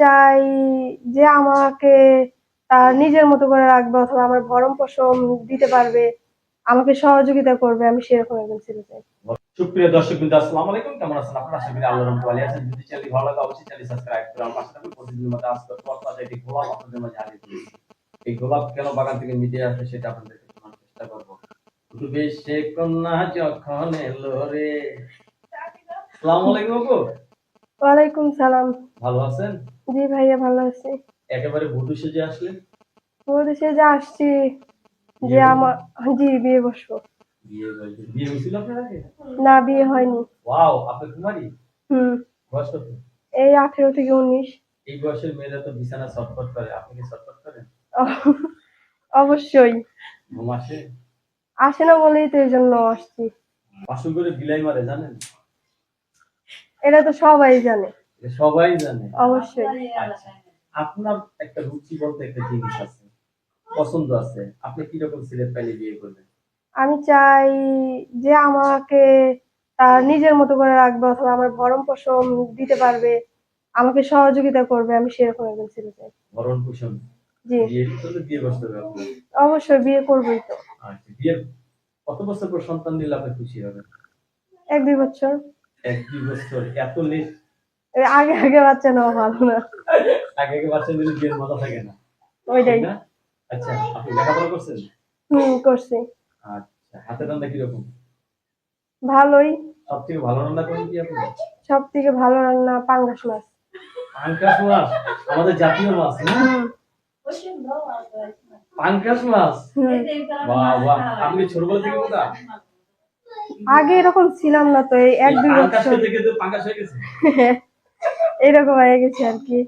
চাই যে আমাকে তার নিজের মতো করে রাখবে অথবা আমার ভরণ পোষণ দিতে পারবে, আমাকে সহযোগিতা করবে, আমি সেরকম একজন ছেলে চাই। সুপ্রিয় দর্শক বিন্দু, আসসালামু আলাইকুম। কেমন আছেন আপনারা? আশা করি আল্লাহর রহমতে ভালো আছেন। যদি চ্যানেল ভালো লাগে, অবশ্যই চ্যানেল সাবস্ক্রাইব করে আমার থাকুন। প্রতিদিনের মতো আজকে পথ একটি গোলাপ আপনাদের মাঝে হাজির করেছি। এই গোলাপ কেন বাগান থেকে মিটে আসে সেটা আপনাদেরকে জানার চেষ্টা করব। ডুবে সে কন্যা যখন এলো রে। আসসালামু আলাইকুম আপু ওয়ালাইকুম সালাম। ভালো আছেন? জি ভাইয়া ভালো আছি। একেবারে যে আসছি যে আমার জি বিয়ে বসবো। বিয়ে হয়েছে বিয়ে হয়েছিল আপনার আগে? না বিয়ে হয়নি। ওয়াও আপনি কুমারী? হুম। বয়স কত? এই আঠেরো থেকে উনিশ। এই বয়সের মেয়েরা তো বিছানা ছটফট করে আপনি কি ছটফট করেন? অবশ্যই। ঘুম আসে? আসে না বলেই তো এই জন্য আসছি। বাসন করে বিলাই মারে জানেন? এটা তো সবাই জানে। সবাই জানে। অবশ্যই। আচ্ছা আপনার একটা রুচি বলতে একটা জিনিস আছে পছন্দ আছে আপনি কি রকম ছেলে পেলে বিয়ে করবেন? আমি চাই যে আমাকে তার নিজের মতো করে রাখবে অথবা আমার ভরণ পোষণ দিতে পারবে আমাকে সহযোগিতা করবে আমি সেরকম একজন ছেলে চাই। ভরণ পোষণ? জি। বিয়ে বিয়ে বসতে হবে অবশ্যই বিয়ে করবোই তো। আচ্ছা বিয়ের কত বছর পর সন্তান দিলে আপনি খুশি হবেন? এক দুই বছর। এক দুই বছর এত লেট আগে আগে বাচ্চা নেওয়া ভালো না। আগে আগে বাচ্চা দিলে বিয়ের মজা থাকে না। ওইটাই? আচ্ছা আপনি লেখাপড়া করছেন? হুম করছি। আচ্ছা হাতে রান্না কীরকম? ভালোই। সব থেকে ভালো রান্না করেন কি আপনি? সব থেকে ভালো রান্না পাঙ্গাস মাছ। পাঙ্কাশ মাছ? আমাদের জাতীয় মাছ না? পাঙ্কাশ মাছ? বাহ বাহ। আপনি ছোটবেলা থেকে বোকা? আগে এরকম ছিলাম না তো এই এক দুই বছর। হয়ে এরকম হয়ে গেছে আর কি।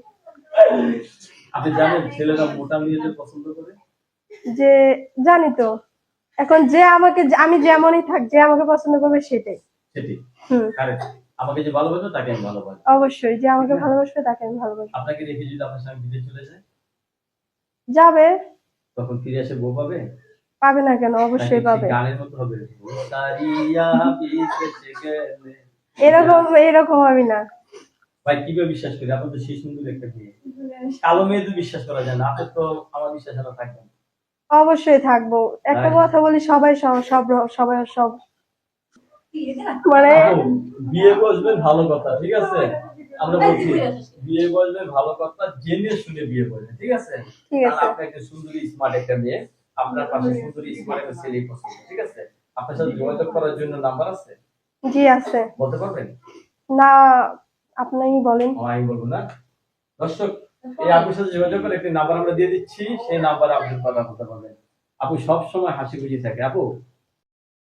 আপনি জানেন ছেলেরা মোটা মেয়েদের পছন্দ করে? যে জানি তো। এখন যে আমাকে আমি যেমনই থাক যে আমাকে পছন্দ করবে সেটাই। সেটি হুম। আমাকে যে ভালোবাসবে তাকে আমি ভালোবাসি। অবশ্যই যে আমাকে ভালোবাসবে তাকে আমি ভালোবাসবো আপনাকে রেখে যদি আপনার সঙ্গে বিদেশ চলে যায়? যাবে। তখন ফিরে এসে বউ পাবে? পাবে না কেন? অবশ্যই পাবে। এরকম এরকম আমি না। ভাই কীভাবে বিশ্বাস করি? তো সেই সুন্দর একটা মেয়ে। কালো মেয়ে তো বিশ্বাস করা যায় না। তো আমার বিশ্বাস না। অবশ্যই থাকব। একটা কথা বলি সবাই সব সবাই সব। মানে বিয়ে বসবেন ভালো কথা ঠিক আছে? আমরা বলছি বিয়ে বসবেন ভালো কথা জেনে শুনে বিয়ে করবেন ঠিক আছে? ঠিক আছে। আপনি একটা সুন্দরী স্মার্ট একটা মেয়ে। আপনার পাশে সুন্দরী স্মার্ট একটা ছেলে পছন্দ ঠিক আছে? আপনার সাথে যোগাযোগ করার জন্য নাম্বার আছে? জি আছে। বলতে পারবেন? না আপনিই বলেন। ও, আমি বলব না। দর্শক এই আপনার সাথে যোগাযোগ করে একটি নাম্বার আমরা দিয়ে দিচ্ছি সেই নাম্বারে আপনি কথা বলতে পারবেন। আপু সব সময় হাসি খুশি থাকে। আপু?